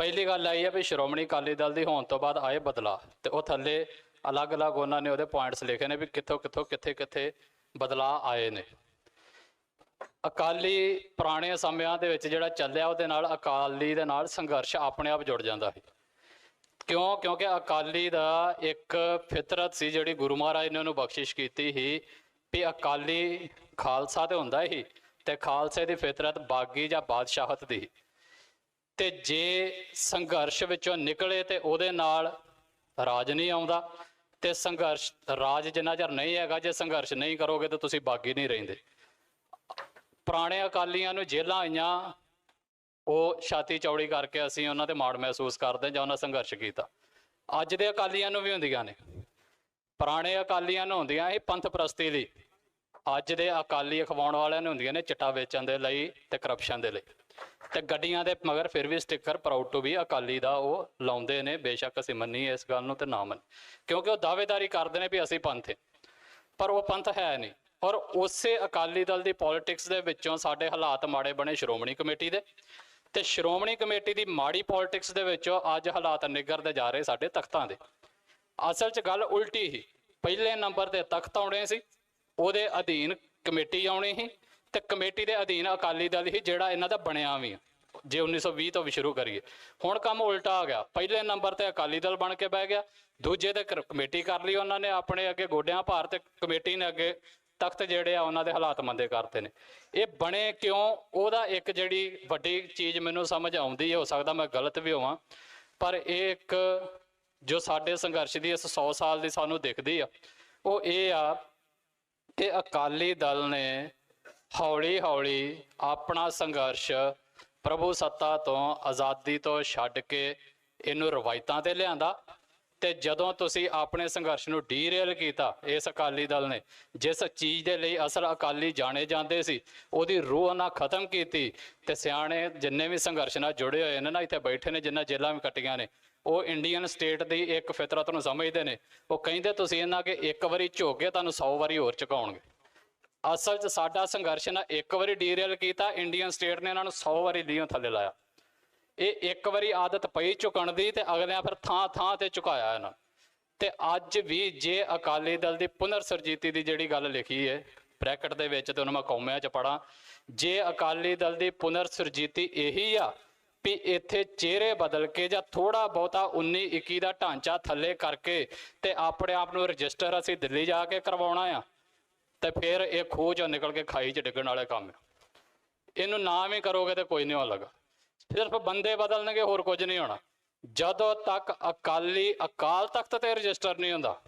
ਪਹਿਲੀ ਗੱਲ ਆਈ ਹੈ ਵੀ ਸ਼੍ਰੋਮਣੀ ਅਕਾਲੀ ਦਲ ਦੀ ਹੋਣ ਤੋਂ ਬਾਅਦ ਆਏ ਬਦਲਾ ਤੇ ਉਹ ਥੱਲੇ ਅਲੱਗ-ਅਲੱਗ ਉਹਨਾਂ ਨੇ ਉਹਦੇ ਪੁਆਇੰਟਸ ਲਿਖੇ ਨੇ ਵੀ ਕਿੱਥੋਂ ਕਿੱਥੋਂ ਕਿੱਥੇ ਕਿੱਥੇ ਬਦਲਾ ਆਏ ਨੇ। ਅਕਾਲੀ ਪੁਰਾਣੇ ਸਮਿਆਂ ਦੇ ਵਿੱਚ ਜਿਹੜਾ ਚੱਲਿਆ ਉਹਦੇ ਨਾਲ ਅਕਾਲੀ ਦੇ ਨਾਲ ਸੰਘਰਸ਼ ਆਪਣੇ ਆਪ ਜੁੜ ਜਾਂਦਾ ਹੈ ਕਿਉਂ? ਕਿਉਂਕਿ ਅਕਾਲੀ ਦਾ ਇੱਕ ਫਿਤਰਤ ਸੀ ਜਿਹੜੀ ਗੁਰੂ ਮਹਾਰਾਜ ਨੇ ਉਹਨੂੰ ਬਖਸ਼ਿਸ਼ ਕੀਤੀ ਸੀ ਵੀ ਅਕਾਲੀ ਖਾਲਸਾ ਤੇ ਹੁੰਦਾ ਹੀ ਤੇ ਖਾਲਸੇ ਦੀ ਫਿਤਰਤ ਬਾਗੀ ਜਾਂ ਬਾਦਸ਼ਾਹਤ ਦੀ ਤੇ ਜੇ ਸੰਘਰਸ਼ ਵਿੱਚੋਂ ਨਿਕਲੇ ਤੇ ਉਹਦੇ ਨਾਲ ਰਾਜ ਨਹੀਂ ਆਉਂਦਾ ਤੇ ਸੰਘਰਸ਼, ਰਾਜ ਜਿੰਨਾ ਚਿਰ ਨਹੀਂ ਹੈਗਾ, ਜੇ ਸੰਘਰਸ਼ ਨਹੀਂ ਕਰੋਗੇ ਤਾਂ ਤੁਸੀਂ ਬਾਗੀ ਨਹੀਂ ਰਹਿੰਦੇ। ਪੁਰਾਣੇ ਅਕਾਲੀਆਂ ਨੂੰ ਜੇਲਾਂ ਆਈਆਂ, ਉਹ ਛਾਤੀ ਚੌੜੀ ਕਰਕੇ ਅਸੀਂ ਉਹਨਾਂ ਤੇ ਮਾਣ ਮਹਿਸੂਸ ਕਰਦੇ ਜਾਂ ਉਹਨਾਂ ਸੰਘਰਸ਼ ਕੀਤਾ। ਅੱਜ ਦੇ ਅਕਾਲੀਆਂ ਨੂੰ ਵੀ ਹੁੰਦੀਆਂ ਨੇ। ਪੁਰਾਣੇ ਅਕਾਲੀਆਂ ਨੂੰ ਹੁੰਦੀਆਂ, ਇਹ ਪੰਥ ਪ੍ਰਸਤੀ ਲਈ। ਅੱਜ ਦੇ ਅਕਾਲੀ ਅਖਵਾਉਣ ਵਾਲਿਆਂ ਨੂੰ ਹੁੰਦੀਆਂ ਨੇ ਚਿੱਟਾ ਵੇਚਣ ਦੇ ਲਈ ਤੇ ਕਰਪਸ਼ਨ ਦੇ ਲਈ। ਤੇ ਗੱਡੀਆਂ ਦੇ ਮਗਰ ਫਿਰ ਵੀ ਸਟicker ਪ੍ਰਾਊਡ ਟੂ ਵੀ ਅਕਾਲੀ ਦਾ ਉਹ ਲਾਉਂਦੇ ਨੇ, ਬੇਸ਼ੱਕ ਅਸੀਂ ਮੰਨੀਏ ਇਸ ਗੱਲ ਨੂੰ ਤੇ ਨਾ ਮੰਨ ਕਿਉਂਕਿ ਉਹ ਦਾਅਵੇਦਾਰੀ ਕਰਦੇ ਨੇ ਵੀ ਅਸੀਂ ਪੰਥ ਹੈ ਪਰ ਉਹ ਪੰਥ ਹੈ ਨਹੀਂ। ਔਰ ਉਸੇ ਅਕਾਲੀ ਦਲ ਦੀ ਪੋਲਿਟਿਕਸ ਦੇ ਵਿੱਚੋਂ ਸਾਡੇ ਹਾਲਾਤ ਮਾੜੇ ਬਣੇ ਸ਼੍ਰੋਮਣੀ ਕਮੇਟੀ ਦੇ। ਤੇ ਸ਼੍ਰੋਮਣੀ ਕਮੇਟੀ ਦੀ ਮਾੜੀ ਪੋਲਿਟਿਕਸ ਦੇ ਵਿੱਚੋਂ ਅੱਜ ਹਾਲਾਤ ਨਿਗਰਦੇ ਜਾ ਰਹੇ ਸਾਡੇ ਤਖਤਾਂ ਦੇ। ਅਸਲ 'ਚ ਗੱਲ ਉਲਟੀ ਹੀ, ਪਹਿਲੇ ਨੰਬਰ ਤੇ ਤਖਤ ਆਉਣੇ ਸੀ, ਉਹਦੇ ਅਧੀਨ ਕਮੇਟੀ ਆਉਣੀ ਸੀ। ਤੇ ਕਮੇਟੀ ਦੇ ਅਧੀਨ ਅਕਾਲੀ ਦਲ ਹੀ ਜਿਹੜਾ ਇਹਨਾਂ ਦਾ ਬਣਿਆ ਵੀ ਆ। ਜੇ 1920 ਤੋਂ ਵੀ ਸ਼ੁਰੂ ਕਰੀਏ। ਹੁਣ ਕੰਮ ਉਲਟਾ ਆ ਗਿਆ। ਪਹਿਲੇ ਨੰਬਰ ਤੇ ਅਕਾਲੀ ਦਲ ਬਣ ਕੇ ਬਹਿ ਗਿਆ। ਦੂਜੇ ਤੇ ਕਰ- ਕਮੇਟੀ ਕਰ ਲਈ ਉਹਨਾਂ ਨੇ, ਆਪਣੇ ਅੱਗੇ ਗੋਡਿਆਂ ਭਾਰ ਤੇ ਕਮੇਟੀ ਨੇ ਅੱਗੇ ਤਖਤ ਜਿਹੜੇ ਆ ਉਹਨਾਂ ਦੇ ਹਾਲਾਤ ਮੰਦੇ ਕਰਤੇ ਨੇ। ਇਹ ਬਣੇ ਕਿਉਂ? ਉਹਦਾ ਇੱਕ ਜਿਹੜੀ ਵੱਡੀ ਚੀਜ਼ ਮੈਨੂੰ ਸਮਝ ਆਉਂਦੀ ਹੈ ਹੋ ਸਕਦਾ ਮੈਂ ਗਲਤ ਵੀ ਹੋਵਾਂ। ਪਰ ਇਹ ਇੱਕ ਜੋ ਸਾਡੇ ਸੰਘਰਸ਼ ਦੀ ਇਸ 100 ਸਾਲ ਦੀ ਸਾਨੂੰ ਦਿਖਦੀ ਆ, ਉਹ ਇਹ ਆ ਕਿ ਅਕਾਲੀ ਦਲ ਨੇ ਹੌਲੀ ਹੌਲੀ ਆਪਣਾ ਸੰਘਰਸ਼ ਪ੍ਰਭੂ ਸੱਤਾ ਤੋਂ ਆਜ਼ਾਦੀ ਤੋਂ ਛੱਡ ਕੇ ਇਹਨੂੰ ਰਵਾਇਤਾਂ ਤੇ ਲਿਆਂਦਾ ਤੇ ਜਦੋਂ ਤੁਸੀਂ ਆਪਣੇ ਸੰਘਰਸ਼ ਨੂੰ ਡੀਰੇਲ ਕੀਤਾ ਇਸ ਅਕਾਲੀ ਦਲ ਨੇ, ਜਿਸ ਚੀਜ਼ ਦੇ ਲਈ ਅਸਲ ਅਕਾਲੀ ਜਾਣੇ ਜਾਂਦੇ ਸੀ, ਉਹਦੀ ਰੂਹ ਨਾਲ ਖਤਮ ਕੀਤੀ ਤੇ ਸਿਆਣੇ ਜਿੰਨੇ ਵੀ ਸੰਘਰਸ਼ ਨਾਲ ਜੁੜੇ ਹੋਏ ਨੇ ਨਾ, ਇੱਥੇ ਬੈਠੇ ਨੇ, ਜਿੰਨਾ ਜੇਲਾਂ ਵੀ ਕੱਟੀਆਂ ਨੇ, ਉਹ ਇੰਡੀਅਨ ਸਟੇਟ ਦੀ ਇੱਕ ਫਿਤਰਤ ਨੂੰ ਸਮਝਦੇ ਨੇ, ਉਹ ਕਹਿੰਦੇ ਤੁਸੀਂ ਇਹਨਾਂ ਕਿ ਇੱਕ ਵਾਰੀ ਝੋਕੇ ਤੁਹਾਨੂੰ 100 ਵਾਰੀ ਹੋਰ ਝੁਕਾਉਣਗੇ। ਅਸਲ 'ਚ ਸਾਡਾ ਸੰਘਰਸ਼ ਨਾ ਇੱਕ ਵਾਰੀ ਡੀਰੇਲ ਕੀਤਾ ਇੰਡੀਅਨ ਸਟੇਟ ਨੇ ਇਹਨਾਂ ਨੂੰ 100 ਵਾਰੀ ਲੀਓਂ ਥੱਲੇ ਲਾਇਆ। ਇਹ ਇੱਕ ਵਾਰੀ ਆਦਤ ਪਈ ਝੁਕਣ ਦੀ ਤੇ ਅਗਲਿਆਂ ਫਿਰ ਥਾਂ ਥਾਂ ਤੇ ਝੁਕਾਇਆ ਇਹਨਾਂ। ਤੇ ਅੱਜ ਵੀ ਜੇ ਅਕਾਲੀ ਦਲ ਦੀ ਪੁਨਰ ਸਰਜੀਤੀ ਦੀ ਜਿਹੜੀ ਗੱਲ ਲਿਖੀ ਹੈ, ਬ੍ਰੈਕਟ ਦੇ ਵਿੱਚ ਤੇ ਉਹਨੂੰ ਮੈਂ ਕੌਮਿਆਂ 'ਚ ਪੜਾਂ ਜੇ ਅਕਾਲੀ ਦਲ ਦੀ ਪੁਨਰ ਸਰਜੀਤੀ ਇਹੀ ਆ ਵੀ ਇੱਥੇ ਚਿਹਰੇ ਬਦਲ ਕੇ ਜਾਂ ਥੋੜਾ ਬਹੁਤਾ 19 21 ਦਾ ਢਾਂਚਾ ਥੱਲੇ ਕਰਕੇ ਤੇ ਆਪਣੇ ਆਪ ਨੂੰ ਰਜਿਸਟਰ ਅਸੀਂ ਦਿੱਲੀ ਜਾ ਕੇ ਕਰਵਾਉਣਾ ਆ ਤੇ ਫਿਰ ਇਹ ਖੂਹ ਚੋਂ ਨਿਕਲ ਕੇ ਖਾਈ 'ਚ ਡਿੱਗਣ ਵਾਲੇ ਕੰਮ ਆ। ਇਹਨੂੰ ਨਾ ਵੀ ਕਰੋਗੇ ਤੇ ਕੋਈ ਨਹੀਂ ਹੋਣ ਲੱਗਾ। ਸਿਰਫ ਬੰਦੇ ਬਦਲਣਗੇ, ਹੋਰ ਕੁਝ ਨਹੀਂ ਹੋਣਾ। ਜਦੋਂ ਤੱਕ ਅਕਾਲੀ, ਅਕਾਲ ਤਖਤ ਤੇ ਰਜਿਸਟਰ ਨਹੀਂ ਹੁੰਦਾ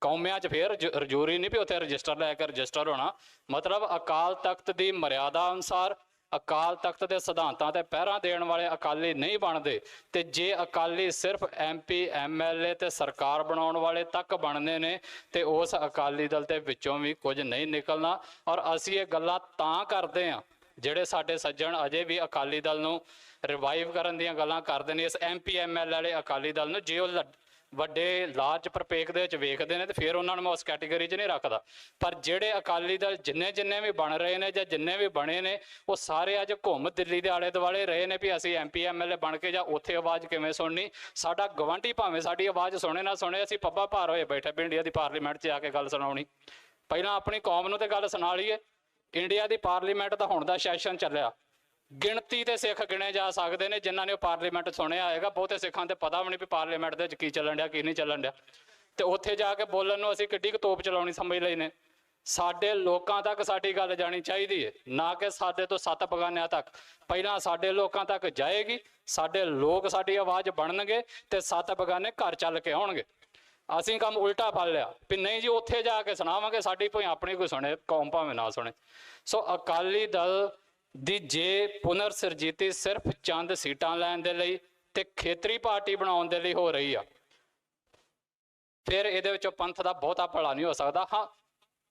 ਕੌਮਿਆਂ 'ਚ ਫੇਰ ਰਜੂਰੀ ਨਹੀਂ ਵੀ ਉੱਥੇ ਰਜਿਸਟਰ ਲੈ ਕੇ ਰਜਿਸਟਰ ਹੋਣਾ। ਮਤਲਬ ਅਕਾਲ ਤਖਤ ਦੀ ਮਰਿਆਦਾ ਅਨੁਸਾਰ ਅਕਾਲ ਤਖਤ ਦੇ ਸਿਧਾਂਤਾਂ ਤੇ ਪਹਿਰਾ ਦੇਣ ਵਾਲੇ ਅਕਾਲੀ ਨਹੀਂ ਬਣਦੇ ਤੇ ਜੇ ਅਕਾਲੀ ਸਿਰਫ ਐਮਪੀ ਐਮਐਲਏ ਤੇ ਸਰਕਾਰ ਬਣਾਉਣ ਵਾਲੇ ਤੱਕ ਬਣਨੇ ਨੇ ਤੇ ਉਸ ਅਕਾਲੀ ਦਲ ਦੇ ਵਿੱਚੋਂ ਵੀ ਕੁਝ ਨਹੀਂ ਨਿਕਲਣਾ। ਔਰ ਅਸੀਂ ਇਹ ਗੱਲਾਂ ਤਾਂ ਕਰਦੇ ਹਾਂ, ਜਿਹੜੇ ਸਾਡੇ ਸੱਜਣ ਅਜੇ ਵੀ ਅਕਾਲੀ ਦਲ ਨੂੰ ਰਿਵਾਈਵ ਕਰਨ ਦੀਆਂ ਗੱਲਾਂ ਕਰਦੇ ਨੇ, ਇਸ ਐਮਪੀ ਐਮਐਲ ਵਾਲੇ ਅਕਾਲੀ ਦਲ ਨੂੰ, ਜੇ ਉਹ ਲ- ਵੱਡੇ ਲਾਰਜ ਪ੍ਰਪੇਖ ਦੇ ਵਿੱਚ ਵੇਖਦੇ ਨੇ ਤੇ ਫਿਰ ਉਹਨਾਂ ਨੂੰ ਮੈਂ ਉਸ ਕੈਟਾਗਰੀ 'ਚ ਨਹੀਂ ਰੱਖਦਾ। ਪਰ ਜਿਹੜੇ ਅਕਾਲੀ ਦਲ ਜਿੰਨੇ ਜਿੰਨੇ ਵੀ ਬਣ ਰਹੇ ਨੇ ਜਾਂ ਜਿੰਨੇ ਵੀ ਬਣੇ ਨੇ, ਉਹ ਸਾਰੇ ਅੱਜ ਘੁੰਮ ਦਿੱਲੀ ਦੇ ਆਲੇ ਦੁਆਲੇ ਰਹੇ ਨੇ ਵੀ ਅਸੀਂ ਐਮਪੀ ਐਮਐਲਏ ਬਣ ਕੇ ਜਾਂ ਉੱਥੇ ਆਵਾਜ਼ ਕਿਵੇਂ ਸੁਣਨੀ? ਸਾਡਾ ਗਵਾਂਢੀ ਭਾਵੇਂ ਸਾਡੀ ਆਵਾਜ਼ ਸੁਣੇ ਨਾ ਸੁਣੇ, ਅਸੀਂ ਪੱਬਾ ਭਾਰ ਹੋਏ ਬੈਠੇ ਵੀ ਇੰਡੀਆ ਦੀ ਪਾਰਲੀਮੈਂਟ 'ਚ ਆ ਕੇ ਗੱਲ ਸੁਣਾਉਣੀ। ਪਹਿਲਾਂ ਆਪਣੀ ਕੌਮ ਨੂੰ ਤੇ ਗੱਲ ਸੁਣਾ ਲਈਏ। ਇੰਡੀਆ ਦੀ ਪਾਰਲੀਮੈਂਟ ਦਾ ਹੁਣ ਦਾ ਸੈਸ਼ਨ ਚੱਲਿਆ। ਗਿਣਤੀ ਤੇ ਸਿੱਖ ਗਿਣੇ ਜਾ ਸਕਦੇ ਨੇ, ਜਿਨ੍ਹਾਂ ਨੇ ਉਹ ਪਾਰਲੀਮੈਂਟ ਸੁਣਿਆ ਹੋਏਗਾ। ਬਹੁਤੇ ਸਿੱਖਾਂ ਤੇ ਪਤਾ ਵੀ ਨਹੀਂ ਵੀ ਪਾਰਲੀਮੈਂਟ ਦੇ ਵਿੱਚ ਕੀ ਚੱਲਣ ਡਿਆ, ਕੀ ਨਹੀਂ ਚੱਲਣ ਡਿਆ। ਤੇ ਉੱਥੇ ਜਾ ਕੇ ਬੋਲਣ ਨੂੰ ਅਸੀਂ ਕਿੱਡੀ ਕੁ ਤੋਪ ਚਲਾਉਣੀ ਸਮਝ ਲਈ ਨੇ। ਸਾਡੇ ਲੋਕਾਂ ਤੱਕ ਸਾਡੀ ਗੱਲ ਜਾਣੀ ਚਾਹੀਦੀ ਹੈ ਨਾ ਕਿ ਸਾਡੇ ਤੋਂ ਸੱਤ ਬਗਾਨਿਆਂ ਤੱਕ। ਪਹਿਲਾਂ ਸਾਡੇ ਲੋਕਾਂ ਤੱਕ ਜਾਏਗੀ, ਸਾਡੇ ਲੋਕ ਸਾਡੀ ਆਵਾਜ਼ ਬਣਨਗੇ ਤੇ ਸੱਤ ਬਗਾਨੇ ਘਰ ਚੱਲ ਕੇ ਆਉਣਗੇ। ਅਸੀਂ ਕੰਮ ਉਲਟਾ ਫੜ ਲਿਆ, ਵੀ ਨਹੀਂ ਜੀ, ਉੱਥੇ ਜਾ ਕੇ ਸੁਣਾਵਾਂਗੇ, ਸਾਡੀ ਭਾਵੇਂ ਆਪਣੀ ਕੋਈ ਸੁਣੇ, ਕੌਮ ਭਾਵੇਂ ਨਾ ਸੁਣੇ। ਸੋ ਅਕਾਲੀ ਦਲ ਦੀ ਜੇ ਪੁਨਰ ਸਰਜੀਤੀ ਸਿਰਫ ਚੰਦ ਸੀਟਾਂ ਲੈਣ ਦੇ ਲਈ ਤੇ ਖੇਤਰੀ ਪਾਰਟੀ ਬਣਾਉਣ ਦੇ ਲਈ ਹੋ ਰਹੀ ਆ। ਫਿਰ ਇਹਦੇ ਵਿੱਚੋਂ ਪੰਥ ਦਾ ਬਹੁਤਾ ਭਲਾ ਨਹੀਂ ਹੋ ਸਕਦਾ। ਹਾਂ,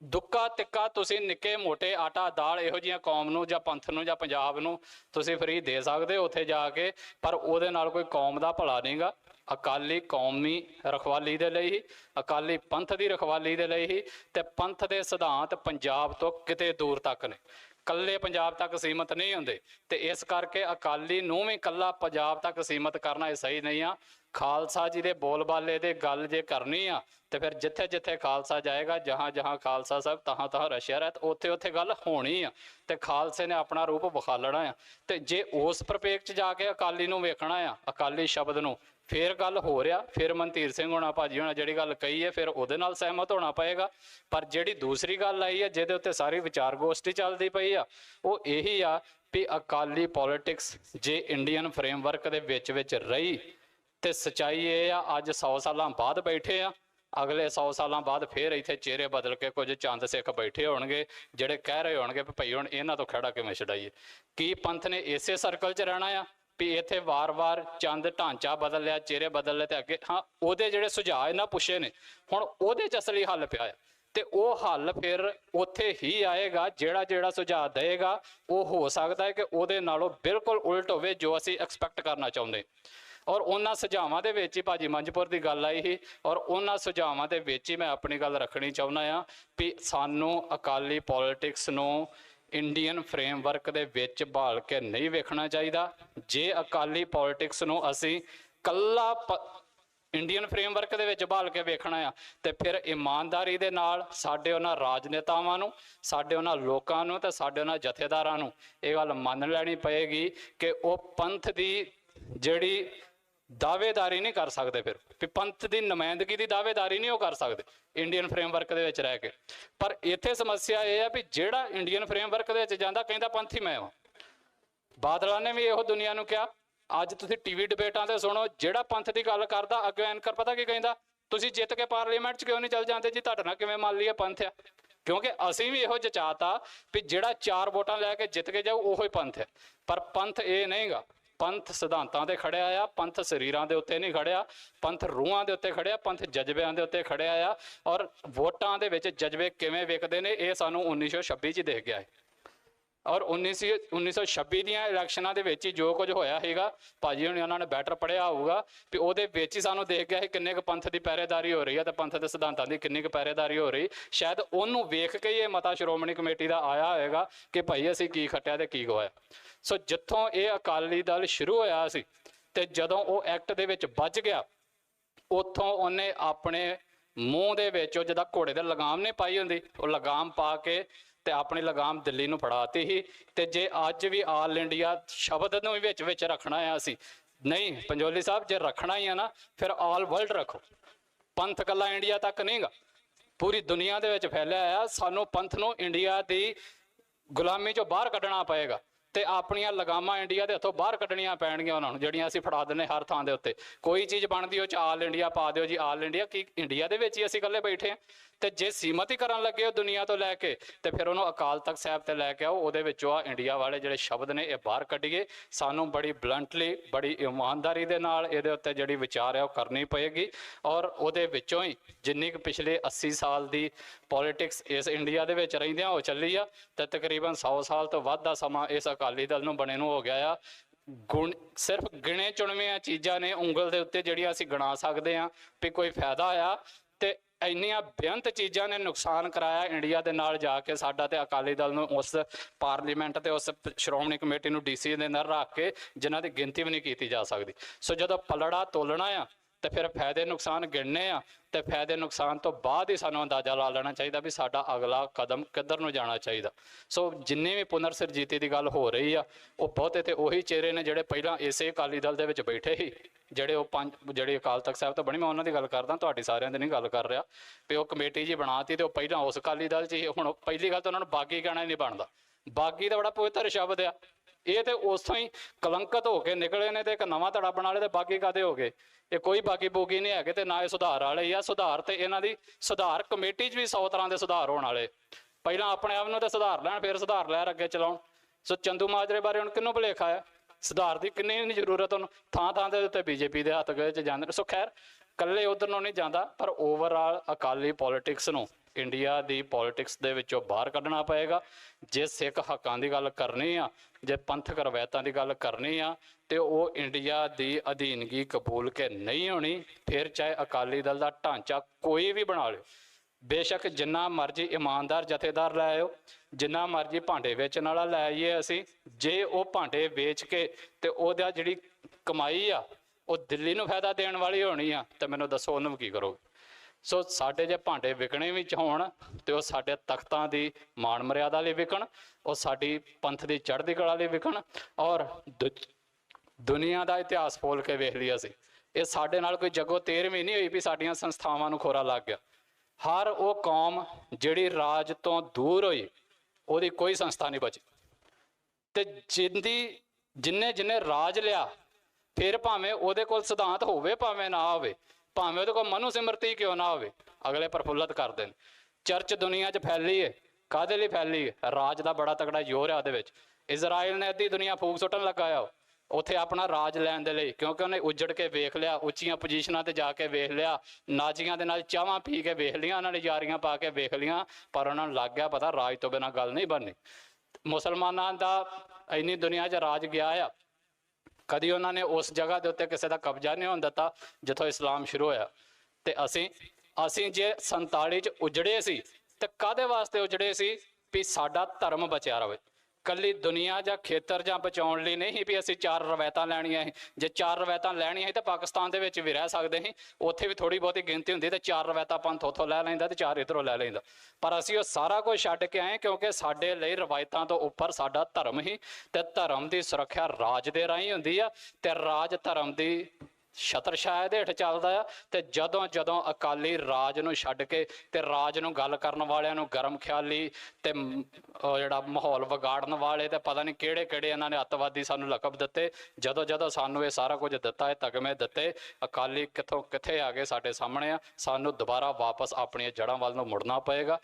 ਦੁੱਕਾ ਤਿੱਕਾ ਤੁਸੀਂ ਨਿੱਕੇ ਮੋਟੇ ਆਟਾ ਦਾਲ ਇਹੋ ਜਿਹੀਆਂ ਕੌਮ ਨੂੰ ਜਾਂ ਪੰਥ ਨੂੰ ਜਾਂ ਪੰਜਾਬ ਨੂੰ ਤੁਸੀਂ ਫਰੀ ਦੇ ਸਕਦੇ ਹੋ ਉੱਥੇ ਜਾ ਕੇ, ਪਰ ਉਹਦੇ ਨਾਲ ਕੋਈ ਕੌਮ ਦਾ ਭਲਾ ਨਹੀਂਗਾ ਅਕਾਲੀ ਕੌਮੀ ਰਖਵਾਲੀ ਦੇ ਲਈ ਹੀ ਅਕਾਲੀ ਪੰਥ ਦੀ ਰਖਵਾਲੀ ਦੇ ਲਈ ਹੀ ਤੇ ਪੰਥ ਦੇ ਸਿਧਾਂਤ ਪੰਜਾਬ ਤੋਂ ਕਿਤੇ ਦੂਰ ਤੱਕ ਨੇ। ਕੱਲੇ ਪੰਜਾਬ ਤੱਕ ਸੀਮਤ ਨਹੀਂ ਹੁੰਦੇ। ਤੇ ਇਸ ਕਰਕੇ ਅਕਾਲੀ ਨੂੰ ਵੀ ਕੱਲਾ ਪੰਜਾਬ ਤੱਕ ਸੀਮਤ ਕਰਨਾ ਇਹ ਸਹੀ ਨਹੀਂ ਆ। ਖਾਲਸਾ ਜੀ ਦੇ ਬੋਲਬਾਲੇ ਦੇ ਗੱਲ ਜੇ ਕਰਨੀ ਆ, ਤੇ ਫਿਰ ਜਿੱਥੇ ਜਿੱਥੇ ਖਾਲਸਾ ਜਾਏਗਾ, ਜਹਾਂ ਜਹਾਂ ਖਾਲਸਾ ਸਾਹਿਬ ਤਹਾਂ ਤਹਾਂ ਰਸ਼ਿਆ ਰਹਿਤ, ਉੱਥੇ ਉੱਥੇ ਗੱਲ ਹੋਣੀ ਆ। ਤੇ ਖਾਲਸੇ ਨੇ ਆਪਣਾ ਰੂਪ ਵਿਖਾਲਣਾ ਆ। ਤੇ ਜੇ ਉਸ ਪ੍ਰਪੇਖ ਚ ਜਾ ਕੇ ਅਕਾਲੀ ਨੂੰ ਵੇਖਣਾ ਆ, ਅਕਾਲੀ ਸ਼ਬਦ ਨੂੰ ਫਿਰ ਗੱਲ ਹੋ ਰਿਹਾ, ਫਿਰ ਮਨਤੀਰ ਸਿੰਘ ਹੋਣਾ ਭਾਜੀ ਹੋਣਾ ਜਿਹੜੀ ਗੱਲ ਕਹੀ ਹੈ, ਫਿਰ ਉਹਦੇ ਨਾਲ ਸਹਿਮਤ ਹੋਣਾ ਪਏਗਾ। ਪਰ ਜਿਹੜੀ ਦੂਸਰੀ ਗੱਲ ਆਈ ਹੈ, ਜਿਹਦੇ ਉੱਤੇ ਸਾਰੀ ਵਿਚਾਰ ਗੋਸ਼ਟੀ ਚੱਲਦੀ ਪਈ ਆ, ਉਹ ਇਹੀ ਆ ਵੀ ਅਕਾਲੀ ਪੋਲਿਟਿਕਸ ਜੇ ਇੰਡੀਅਨ ਫਰੇਮਵਰਕ ਦੇ ਵਿੱਚ ਵਿੱਚ ਰਹੀ, ਤੇ ਸਚਾਈ ਇਹ ਆ, ਅੱਜ 100 ਸਾਲਾਂ ਬਾਅਦ ਬੈਠੇ ਆ। ਅਗਲੇ 100 ਸਾਲਾਂ ਬਾਅਦ ਫੇਰ ਇੱਥੇ ਚਿਹਰੇ ਬਦਲ ਕੇ ਕੁਝ ਚੰਦ ਸਿੱਖ ਬੈਠੇ ਹੋਣਗੇ, ਜਿਹੜੇ ਕਹਿ ਰਹੇ ਹੋਣਗੇ ਵੀ ਭਈ ਹੁਣ ਇਹਨਾਂ ਤੋਂ ਖੜਾ ਕਿਵੇਂ ਛਡਾਈਏ। ਕੀ ਪੰਥ ਨੇ ਇਸੇ ਸਰਕਲ 'ਚ ਰਹਿਣਾ ਆ? ਵੀ ਇੱਥੇ ਵਾਰ-ਵਾਰ ਚੰਦ ਢਾਂਚਾ ਬਦਲ ਲਿਆ ਚਿਹਰੇ ਬਦਲ ਲਏ ਤੇ ਅੱਗੇ, ਹਾਂ, ਉਹਦੇ ਜਿਹੜੇ ਸੁਝਾਅ ਇਹਨਾਂ ਪੁੱਛੇ ਨੇ, ਹੁਣ ਉਹਦੇ 'ਚ ਅਸਲੀ ਹੱਲ ਪਿਆ ਆ। ਤੇ ਉਹ ਹੱਲ ਫਿਰ ਉੱਥੇ ਹੀ ਆਏਗਾ, ਜਿਹੜਾ ਜਿਹੜਾ ਸੁਝਾਅ ਦੇਗਾ ਉਹ ਹੋ ਸਕਦਾ ਹੈ ਕਿ ਉਹਦੇ ਨਾਲੋਂ ਬਿਲਕੁਲ ਉਲਟ ਹੋਵੇ ਜੋ ਅਸੀਂ ਐਕਸਪੈਕਟ ਕਰਨਾ ਚਾਹੁੰਦੇ। ਔਰ ਉਹਨਾਂ ਸੁਝਾਵਾਂ ਦੇ ਵਿੱਚ ਹੀ ਭਾਜੀ ਮੰਜਪੁਰ ਦੀ ਗੱਲ ਆਈ ਸੀ, ਔਰ ਉਹਨਾਂ ਸੁਝਾਵਾਂ ਦੇ ਵਿੱਚ ਹੀ ਮੈਂ ਆਪਣੀ ਗੱਲ ਰੱਖਣੀ ਚਾਹੁੰਦਾ ਆ ਵੀ ਸਾਨੂੰ ਅਕਾਲੀ ਪੋਲਿਟਿਕਸ ਨੂੰ ਇੰਡੀਅਨ ਫਰੇਮਵਰਕ ਦੇ ਵਿੱਚ ਭਾਲ ਕੇ ਨਹੀਂ ਵੇਖਣਾ ਚਾਹੀਦਾ। ਜੇ ਅਕਾਲੀ ਪੋਲਿਟਿਕਸ ਨੂੰ ਅਸੀਂ ਕੱਲਾ ਪ- ਇੰਡੀਅਨ ਫਰੇਮਵਰਕ ਦੇ ਵਿੱਚ ਭਾਲ ਕੇ ਵੇਖਣਾ ਆ, ਤੇ ਫਿਰ ਇਮਾਨਦਾਰੀ ਦੇ ਨਾਲ ਸਾਡੇ ਉਹਨਾਂ ਰਾਜਨੇਤਾਵਾਂ ਨੂੰ, ਸਾਡੇ ਉਹਨਾਂ ਲੋਕਾਂ ਨੂੰ ਤੇ ਸਾਡੇ ਉਹਨਾਂ ਜਥੇਦਾਰਾਂ ਨੂੰ ਇਹ ਗੱਲ ਮੰਨ ਲੈਣੀ ਪਏਗੀ ਕਿ ਉਹ ਪੰਥ ਦੀ ਜਿਹੜੀ ਦਾਅਵੇਦਾਰੀ ਨਹੀਂ ਕਰ ਸਕਦੇ ਫਿਰ। ਵੀ ਪੰਥ ਦੀ ਨੁਮਾਇੰਦਗੀ ਦੀ ਦਾਅਵੇਦਾਰੀ ਨਹੀਂ ਉਹ ਕਰ ਸਕਦੇ ਇੰਡੀਅਨ ਫਰੇਮਵਰਕ ਦੇ ਵਿੱਚ ਰਹਿ ਕੇ। ਪਰ ਇੱਥੇ ਸਮੱਸਿਆ ਇਹ ਆ ਵੀ ਜਿਹੜਾ ਇੰਡੀਅਨ ਫਰੇਮਵਰਕ ਦੇ ਵਿੱਚ ਜਾਂਦਾ, ਕਹਿੰਦਾ ਪੰਥ ਹੀ ਮੈਂ ਹਾਂ। ਬਾਦਲਾਂ ਨੇ ਵੀ ਇਹੋ ਦੁਨੀਆ ਨੂੰ ਕਿਹਾ, ਅੱਜ ਤੁਸੀਂ ਟੀਵੀ ਡਿਬੇਟਾਂ ਤੇ ਸੁਣੋ, ਜਿਹੜਾ ਪੰਥ ਦੀ ਗੱਲ ਕਰਦਾ, ਅੱਗੇ ਐਨਕਰ ਪਤਾ ਕੀ ਕਹਿੰਦਾ, ਤੁਸੀਂ ਜਿੱਤ ਕੇ ਪਾਰਲੀਮੈਂਟ 'ਚ ਕਿਉਂ ਨਹੀਂ ਚੱਲ ਜਾਂਦੇ? ਜੀ ਤੁਹਾਡੇ ਨਾਲ ਕਿਵੇਂ ਮੰਨ ਲਈਏ ਪੰਥ ਆ। ਕਿਉਂਕਿ ਅਸੀਂ ਵੀ ਇਹੋ ਜਚਾਤਾ ਵੀ ਜਿਹੜਾ ਚਾਰ ਵੋਟਾਂ ਲੈ ਕੇ ਜਿੱਤ ਕੇ ਜਾਊ, ਉਹੋ ਹੀ ਪੰਥ ਹੈ ਪਰ ਪੰਥ ਇਹ ਨਹੀਂਗਾ। ਪੰਥ ਸਿਧਾਂਤਾਂ ਤੇ ਖੜਿਆ ਆ, ਪੰਥ ਸਰੀਰਾਂ ਦੇ ਉੱਤੇ ਨਹੀਂ ਖੜਿਆ, ਪੰਥ ਰੂਹਾਂ ਦੇ ਉੱਤੇ ਖੜਿਆ, ਪੰਥ ਜਜ਼ਬਿਆਂ ਦੇ ਉੱਤੇ ਖੜਿਆ ਆ ਔਰ ਵੋਟਾਂ ਦੇ ਵਿੱਚ ਜਜ਼ਬੇ ਕਿਵੇਂ ਵਿਕਦੇ ਨੇ, ਇਹ ਸਾਨੂੰ 1926 ਚ ਦੇਖ ਗਿਆ ਹੈ ਔਰ 19 1926 ਦੀਆਂ ਇਲੈਕਸ਼ਨਾਂ ਦੇ ਵਿੱਚ ਹੀ ਜੋ ਕੁਝ ਹੋਇਆ ਹੈਗਾ ਭਾਜੀ ਹੁਣ ਉਹਨਾਂ ਨੇ ਬੈਟਰ ਪੜਿਆ ਹੋਊਗਾ, ਵੀ ਉਹਦੇ ਵਿੱਚ ਹੀ ਸਾਨੂੰ ਦੇਖ ਗਿਆ ਸੀ ਕਿੰਨੇ ਕੁ ਪੰਥ ਦੀ ਪਹਿਰੇਦਾਰੀ ਹੋ ਰਹੀ ਹੈ ਤੇ ਪੰਥ ਦੇ ਸਿਧਾਂਤਾਂ ਦੀ ਕਿੰਨੀ ਕੁ ਪਹਿਰੇਦਾਰੀ ਹੋ ਰਹੀ। ਸ਼ਾਇਦ ਉਹਨੂੰ ਵੇਖ ਕੇ ਹੀ ਇਹ ਮਤਾ ਸ਼੍ਰੋਮਣੀ ਕਮੇਟੀ ਦਾ ਆਇਆ ਹੋਏਗਾ ਕਿ ਭਾਈ ਅਸੀਂ ਕੀ ਖੱਟਿਆ ਤੇ ਕੀ ਗਵਾਇਆ ਸੋ ਜਿੱਥੋਂ ਇਹ ਅਕਾਲੀ ਦਲ ਸ਼ੁਰੂ ਹੋਇਆ ਸੀ ਤੇ ਜਦੋਂ ਉਹ ਐਕਟ ਦੇ ਵਿੱਚ ਵੱਜ ਗਿਆ, ਉੱਥੋਂ ਉਹਨੇ ਆਪਣੇ ਮੂੰਹ ਦੇ ਵਿੱਚ, ਉਹ ਜਿਹਦਾ ਘੋੜੇ ਦੇ ਲਗਾਮ ਨੇ ਪਾਈ ਹੁੰਦੀ, ਉਹ ਲਗਾਮ ਪਾ ਕੇ ਤੇ ਆਪਣੀ ਲਗਾਮ ਦਿੱਲੀ ਨੂੰ ਫੜਾਤੀ ਸੀ ਤੇ ਜੇ ਅੱਜ ਵੀ ਆਲ ਇੰਡੀਆ ਸ਼ਬਦ ਨੂੰ ਵੀ ਵਿੱਚ ਵਿੱਚ ਰੱਖਣਾ ਆ ਅਸੀਂ, ਨਹੀਂ ਪੰਜੋਲੀ ਸਾਹਿਬ, ਜੇ ਰੱਖਣਾ ਹੀ ਆ ਨਾ, ਫਿਰ ਆਲ ਵਰਲਡ ਰੱਖੋ। ਪੰਥ ਕੱਲਾ ਇੰਡੀਆ ਤੱਕ ਨਹੀਂਗਾ। ਪੂਰੀ ਦੁਨੀਆ ਦੇ ਵਿੱਚ ਫੈਲਿਆ ਆ, ਸਾਨੂੰ ਪੰਥ ਨੂੰ ਇੰਡੀਆ ਦੀ ਗੁਲਾਮੀ ਚੋਂ ਬਾਹਰ ਕੱਢਣਾ ਪਏਗਾ ਤੇ ਆਪਣੀਆਂ ਲਗਾਮਾਂ ਇੰਡੀਆ ਦੇ ਹੱਥੋਂ ਬਾਹਰ ਕੱਢਣੀਆਂ ਪੈਣਗੀਆਂ ਉਹਨਾਂ ਨੂੰ, ਜਿਹੜੀਆਂ ਅਸੀਂ ਫੜਾ ਦਿੰਨੇ ਹਰ ਥਾਂ ਦੇ ਉੱਤੇ। ਕੋਈ ਚੀਜ਼ ਬਣਦੀ ਉਹ ਚ ਆਲ ਇੰਡੀਆ ਪਾ ਦਿਓ ਜੀ ਆਲ ਇੰਡੀਆ ਕੀ ਇੰਡੀਆ ਦੇ ਵਿੱਚ ਹੀ ਅਸੀਂ ਇਕੱਲੇ ਬੈਠੇ ਆ ਤੇ ਜੇ ਸੀਮਤ ਹੀ ਕਰਨ ਲੱਗੇ ਉਹ ਦੁਨੀਆ ਤੋਂ ਲੈ ਕੇ, ਤੇ ਫਿਰ ਉਹਨੂੰ ਅਕਾਲ ਤਖਤ ਸਾਹਿਬ ਤੇ ਲੈ ਕੇ ਆਓ। ਉਹਦੇ ਵਿੱਚੋਂ ਆ ਇੰਡੀਆ ਵਾਲੇ ਜਿਹੜੇ ਸ਼ਬਦ ਨੇ, ਇਹ ਬਾਹਰ ਕੱਢੀਏ। ਸਾਨੂੰ ਬੜੀ ਬਲੰਟਲੀ ਬੜੀ ਇਮਾਨਦਾਰੀ ਦੇ ਨਾਲ ਇਹਦੇ ਉੱਤੇ ਜਿਹੜੀ ਵਿਚਾਰ ਹੈ, ਉਹ ਕਰਨੀ ਪਏਗੀ। ਔਰ ਉਹਦੇ ਵਿੱਚੋਂ ਹੀ ਜਿੰਨੀ ਕੁ ਪਿਛਲੇ 80 ਸਾਲ ਦੀ ਪੋਲਿਟਿਕਸ ਇਸ ਇੰਡੀਆ ਦੇ ਵਿੱਚ ਰਹਿੰਦਿਆਂ ਉਹ ਚੱਲੀ ਆ, ਤੇ ਤਕਰੀਬਨ 100 ਸਾਲ ਤੋਂ ਵੱਧ ਦਾ ਸਮਾਂ ਇਸ ਅਕਾਲੀ ਦਲ ਨੂੰ ਬਣੇ ਨੂੰ ਹੋ ਗਿਆ ਆ। ਗੁਣ, ਸਿਰਫ ਗਿਣੇ ਚੁਣਵੀਆਂ ਚੀਜ਼ਾਂ ਨੇ, ਉਂਗਲ ਦੇ ਉੱਤੇ ਜਿਹੜੀਆਂ ਅਸੀਂ ਗਿਣਾ ਸਕਦੇ ਆ, ਵੀ ਕੋਈ ਫਾਇਦਾ ਆ। ਤੇ ਇੰਨੀਆਂ ਬੇਅੰਤ ਚੀਜ਼ਾਂ ਨੇ ਨੁਕਸਾਨ ਕਰਾਇਆ ਇੰਡੀਆ ਦੇ ਨਾਲ ਜਾ ਕੇ ਸਾਡਾ ਤੇ ਅਕਾਲੀ ਦਲ ਨੂੰ ਉਸ ਪਾਰਲੀਮੈਂਟ ਤੇ ਉਸ ਸ਼੍ਰੋਮਣੀ ਕਮੇਟੀ ਨੂੰ ਡੀਸੀ ਦੇ ਨਾਲ ਰੱਖ ਕੇ ਜਿਨ੍ਹਾਂ ਦੀ ਗਿਣਤੀ ਵੀ ਨਹੀਂ ਕੀਤੀ ਜਾ ਸਕਦੀ। ਸੋ ਜਦੋਂ ਪਲੜਾ ਤੋਲਣਾ ਆ ਤੇ ਫਿਰ ਫਾਇਦੇ ਨੁਕਸਾਨ ਗਿਣਨੇ ਆ ਤੇ ਫਾਇਦੇ ਨੁਕਸਾਨ ਤੋਂ ਬਾਅਦ ਹੀ ਸਾਨੂੰ ਅੰਦਾਜ਼ਾ ਲਾ ਲੈਣਾ ਚਾਹੀਦਾ ਵੀ ਸਾਡਾ ਅਗਲਾ ਕਦਮ ਕਿੱਧਰ ਨੂੰ ਜਾਣਾ ਚਾਹੀਦਾ। ਸੋ ਜਿੰਨੇ ਵੀ ਪੁਨਰ ਸਿਰਜੀਤੀ ਦੀ ਗੱਲ ਹੋ ਰਹੀ ਆ, ਉਹ ਬਹੁਤੇ ਤੇ ਉਹੀ ਚਿਹਰੇ ਨੇ ਜਿਹੜੇ ਪਹਿਲਾਂ ਇਸੇ ਅਕਾਲੀ ਦਲ ਦੇ ਵਿੱਚ ਬੈਠੇ ਸੀ, ਜਿਹੜੇ ਉਹ ਪੰਜ, ਜਿਹੜੇ ਅਕਾਲ ਤਖਤ ਸਾਹਿਬ ਤੋਂ ਬਣੀ, ਮੈਂ ਉਹਨਾਂ ਦੀ ਗੱਲ ਕਰਦਾ, ਤੁਹਾਡੀ ਸਾਰਿਆਂ ਦੀ ਨਹੀਂ ਗੱਲ ਕਰ ਰਿਹਾ, ਵੀ ਉਹ ਕਮੇਟੀ ਜੀ ਬਣਾਤੀ ਤੇ ਉਹ ਪਹਿਲਾਂ ਉਸ ਅਕਾਲੀ ਦਲ 'ਚ ਸੀ, ਹੁਣ ਪਹਿਲੀ ਗੱਲ ਤਾਂ ਉਹਨਾਂ ਨੂੰ ਬਾਗੀ ਕਹਿਣਾ ਹੀ ਨਹੀਂ ਬਣਦਾ। ਬਾਗੀ ਦਾ ਬੜਾ ਪਵਿੱਤਰ ਸ਼ਬਦ ਆ ਇਹ ਤੇ ਉਸ ਤੋਂ ਹੀ ਕਲੰਕਤ ਹੋ ਕੇ ਨਿਕਲੇ ਨੇ ਤੇ ਇੱਕ ਨਵਾਂ ਧੜਾ ਬਣਾ ਲਿਆ ਤੇ ਬਾਕੀ ਕਾਦੇ ਹੋ ਗਏ? ਇਹ ਕੋਈ ਬਾਕੀ ਬੋਗੀ ਨਹੀਂ ਹੈਗੇ ਤੇ ਨਾ ਇਹ ਸੁਧਾਰ ਵਾਲੇ ਆ। ਸੁਧਾਰ ਤੇ ਇਹਨਾਂ ਦੀ ਸੁਧਾਰ ਕਮੇਟੀ 'ਚ ਵੀ 100 ਤਰ੍ਹਾਂ ਦੇ ਸੁਧਾਰ ਹੋਣ ਵਾਲੇ। ਪਹਿਲਾਂ ਆਪਣੇ ਆਪ ਨੂੰ ਤੇ ਸੁਧਾਰ ਲੈਣ, ਫਿਰ ਸੁਧਾਰ ਲੈ ਅੱਗੇ ਚਲਾਉਣ। ਸੋ ਚੰਦੂ ਮਾਜਰੇ ਬਾਰੇ ਹੁਣ ਕਿੰਨੂੰ ਭੁਲੇਖਾ ਹੈ ਸੁਧਾਰ ਦੀ ਕਿੰਨੀ ਨਹੀਂ ਜ਼ਰੂਰਤ ਉਹਨੂੰ ਥਾਂ ਥਾਂ ਦੇ ਉੱਤੇ ਬੀਜੇਪੀ ਦੇ ਹੱਥ ਗਏ ਚ ਜਾਂਦੇ ਨੇ। ਸੋ ਖੈਰ ਕੱਲੇ ਉਧਰ ਨੂੰ ਨਹੀਂ ਜਾਂਦਾ, ਪਰ ਓਵਰਆਲ ਅਕਾਲੀ ਪੋਲਿਟਿਕਸ ਨੂੰ ਇੰਡੀਆ ਦੀ ਪੋਲਿਟਿਕਸ ਦੇ ਵਿੱਚੋਂ ਬਾਹਰ ਕੱਢਣਾ ਪਏਗਾ। ਜੇ ਸਿੱਖ ਹੱਕਾਂ ਦੀ ਗੱਲ ਕਰਨੀ ਆ, ਜੇ ਪੰਥਕ ਰਵਾਇਤਾਂ ਦੀ ਗੱਲ ਕਰਨੀ ਆ, ਤੇ ਉਹ ਇੰਡੀਆ ਦੀ ਅਧੀਨਗੀ ਕਬੂਲ ਕੇ ਨਹੀਂ ਹੋਣੀ, ਫਿਰ ਚਾਹੇ ਅਕਾਲੀ ਦਲ ਦਾ ਢਾਂਚਾ ਕੋਈ ਵੀ ਬਣਾ ਲਿਓ। ਬੇਸ਼ੱਕ ਜਿੰਨਾ ਮਰਜ਼ੀ ਇਮਾਨਦਾਰ ਜਥੇਦਾਰ ਲੈ ਆਇਓ, ਜਿੰਨਾ ਮਰਜ਼ੀ ਭਾਂਡੇ ਵੇਚਣ ਵਾਲਾ ਲੈ ਆਈਏ ਅਸੀਂ, ਜੇ ਉਹ ਭਾਂਡੇ ਵੇਚ ਕੇ ਤੇ ਉਹਦਾ ਜਿਹੜੀ ਕਮਾਈ ਆ, ਉਹ ਦਿੱਲੀ ਨੂੰ ਫਾਇਦਾ ਦੇਣ ਵਾਲੀ ਹੋਣੀ ਆ, ਤਾਂ ਮੈਨੂੰ ਦੱਸੋ ਉਹਨੂੰ ਕੀ ਕਰੋਗੇ? ਸੋ ਸਾਡੇ ਜੇ ਭਾਂਡੇ ਵਿਕਣੇ ਵਿੱਚ ਹੋਣ ਤੇ ਉਹ ਸਾਡੇ ਤਖਤਾਂ ਦੀ ਮਾਣ ਮਰਿਆਦਾ ਲਈ ਵਿਕਣ, ਉਹ ਸਾਡੀ ਪੰਥ ਦੀ ਚੜ੍ਹਦੀ ਕਲਾ ਲਈ ਵਿਕਣ ਔਰ ਦੁ- ਦੁਨੀਆ ਦਾ ਇਤਿਹਾਸ ਫੋਲ ਕੇ ਵੇਖ ਲਿਆ ਸੀ ਇਹ ਸਾਡੇ ਨਾਲ ਕੋਈ ਜਗੋ ਤੇਰਵੀਂ ਨਹੀਂ ਹੋਈ ਵੀ ਸਾਡੀਆਂ ਸੰਸਥਾਵਾਂ ਨੂੰ ਖੋਰਾ ਲੱਗ ਗਿਆ। ਹਰ ਉਹ ਕੌਮ ਜਿਹੜੀ ਰਾਜ ਤੋਂ ਦੂਰ ਹੋਈ, ਉਹਦੀ ਕੋਈ ਸੰਸਥਾ ਨਹੀਂ ਬਚੀ। ਤੇ ਜਿੰਦੀ ਜਿੰਨੇ ਜਿੰਨੇ ਰਾਜ ਲਿਆ, ਫਿਰ ਭਾਵੇਂ ਉਹਦੇ ਕੋਲ ਸਿਧਾਂਤ ਹੋਵੇ, ਭਾਵੇਂ ਨਾ ਹੋਵੇ ਭਾਵੇਂ ਉਹਦੇ ਕੋਲ ਮਨੁ ਸਿਮਰਤੀ ਕਿਉਂ ਨਾ ਹੋਵੇ, ਅਗਲੇ ਪ੍ਰਫੁੱਲਤ ਕਰਦੇ ਨੇ। ਚਰਚ ਦੁਨੀਆ 'ਚ ਫੈਲੀ ਏ ਕਾਦੇ ਲਈ ਫੈਲੀ ਹੈ ਰਾਜ ਦਾ ਬੜਾ ਤਕੜਾ ਜ਼ੋਰ ਹੈ ਉਹਦੇ ਵਿੱਚ। ਇਜ਼ਰਾਈਲ ਨੇ ਅੱਧੀ ਦੁਨੀਆ ਫੂਕ ਸੁੱਟਣ ਲੱਗਾ ਉੱਥੇ ਆਪਣਾ ਰਾਜ ਲੈਣ ਦੇ ਲਈ, ਕਿਉਂਕਿ ਉਹਨੇ ਉੱਜੜ ਕੇ ਵੇਖ ਲਿਆ, ਉੱਚੀਆਂ ਪੋਜੀਸ਼ਨਾਂ ਤੇ ਜਾ ਕੇ ਵੇਖ ਲਿਆ, ਨਾਜ਼ੀਆਂ ਦੇ ਨਾਲ ਚਾਹਾਂ ਪੀ ਕੇ ਵੇਖ ਲੀਆਂ, ਉਹਨਾਂ ਨੇ ਯਾਰੀਆਂ ਪਾ ਕੇ ਵੇਖ ਲੀਆਂ, ਪਰ ਉਹਨਾਂ ਨੂੰ ਲੱਗ ਗਿਆ ਪਤਾ ਰਾਜ ਤੋਂ ਬਿਨਾਂ ਗੱਲ ਨਹੀਂ ਬਣਨੀ। ਮੁਸਲਮਾਨਾਂ ਦਾ ਇੰਨੀ ਦੁਨੀਆ 'ਚ ਰਾਜ ਗਿਆ ਆ ਕਦੀ ਉਹਨਾਂ ਨੇ ਉਸ ਜਗ੍ਹਾ ਦੇ ਉੱਤੇ ਕਿਸੇ ਦਾ ਕਬਜ਼ਾ ਨਹੀਂ ਹੋਣ ਦਿੱਤਾ, ਜਿੱਥੋਂ ਇਸਲਾਮ ਸ਼ੁਰੂ ਹੋਇਆ। ਤੇ ਅਸੀਂ ਅਸੀਂ ਜੇ 47 ਚ ਉਜੜੇ ਸੀ, ਤੇ ਕਾਦੇ ਵਾਸਤੇ ਉਜੜੇ ਸੀ? ਵੀ ਸਾਡਾ ਧਰਮ ਬਚਿਆ ਰਵੇ। ਕੱਲੀ ਦੁਨੀਆ ਜਾਂ ਖੇਤਰ ਜਾਂ ਬਚਾਉਣ ਲਈ ਨਹੀਂ ਵੀ ਅਸੀਂ ਚਾਰ ਰਵਾਇਤਾਂ ਲੈਣੀਆਂ ਸੀ। ਜੇ ਚਾਰ ਰਵਾਇਤਾਂ ਲੈਣੀਆਂ ਸੀ ਤਾਂ ਪਾਕਿਸਤਾਨ ਦੇ ਵਿੱਚ ਵੀ ਰਹਿ ਸਕਦੇ ਸੀ। ਉੱਥੇ ਵੀ ਥੋੜੀ ਬਹੁਤੀ ਗਿਣਤੀ ਹੁੰਦੀ ਤਾਂ ਚਾਰ ਰਵਾਇਤਾਂ ਪੰਥ ਉੱਥੋਂ ਲੈ ਲੈਂਦਾ ਤੇ ਚਾਰ ਇਧਰੋਂ ਲੈ ਲੈਂਦਾ। ਪਰ ਅਸੀਂ ਉਹ ਸਾਰਾ ਕੁਝ ਛੱਡ ਕੇ ਆਏ ਕਿਉਂਕਿ ਸਾਡੇ ਲਈ ਰਵਾਇਤਾਂ ਤੋਂ ਉੱਪਰ ਸਾਡਾ ਧਰਮ ਹੀ ਤੇ ਧਰਮ ਦੀ ਸੁਰੱਖਿਆ ਰਾਜ ਦੇ ਰਾਹੀਂ ਹੁੰਦੀ ਆ ਤੇ ਰਾਜ ਧਰਮ ਦੀ ਛਤਰ ਛਾਇਆ ਦੇ ਹੇਠ ਚੱਲਦਾ ਆ ਤੇ ਜਦੋਂ ਜਦੋਂ ਅਕਾਲੀ ਰਾਜ ਨੂੰ ਛੱਡ ਕੇ ਤੇ ਰਾਜ ਨੂੰ ਗੱਲ ਕਰਨ ਵਾਲਿਆਂ ਨੂੰ ਗਰਮ ਖਿਆਲੀ ਤੇ ਜਿਹੜਾ ਮਾਹੌਲ ਵਿਗਾੜਨ ਵਾਲੇ ਤੇ ਪਤਾ ਨਹੀਂ ਕਿਹੜੇ ਕਿਹੜੇ ਇਹਨਾਂ ਨੇ ਅੱਤਵਾਦੀ ਸਾਨੂੰ ਲਕਬ ਦਿੱਤੇ। ਜਦੋਂ ਜਦੋਂ ਸਾਨੂੰ ਇਹ ਸਾਰਾ ਕੁਝ ਦਿੱਤਾ ਹੈ ਤਗਮੇ ਦਿੱਤੇ, ਅਕਾਲੀ ਕਿੱਥੋਂ ਕਿੱਥੇ ਆ ਗਏ ਸਾਡੇ ਸਾਹਮਣੇ ਆ, ਸਾਨੂੰ ਦੁਬਾਰਾ ਵਾਪਸ ਆਪਣੀਆਂ ਜੜ੍ਹਾਂ ਵੱਲ ਨੂੰ ਮੁੜਨਾ ਪਏਗਾ।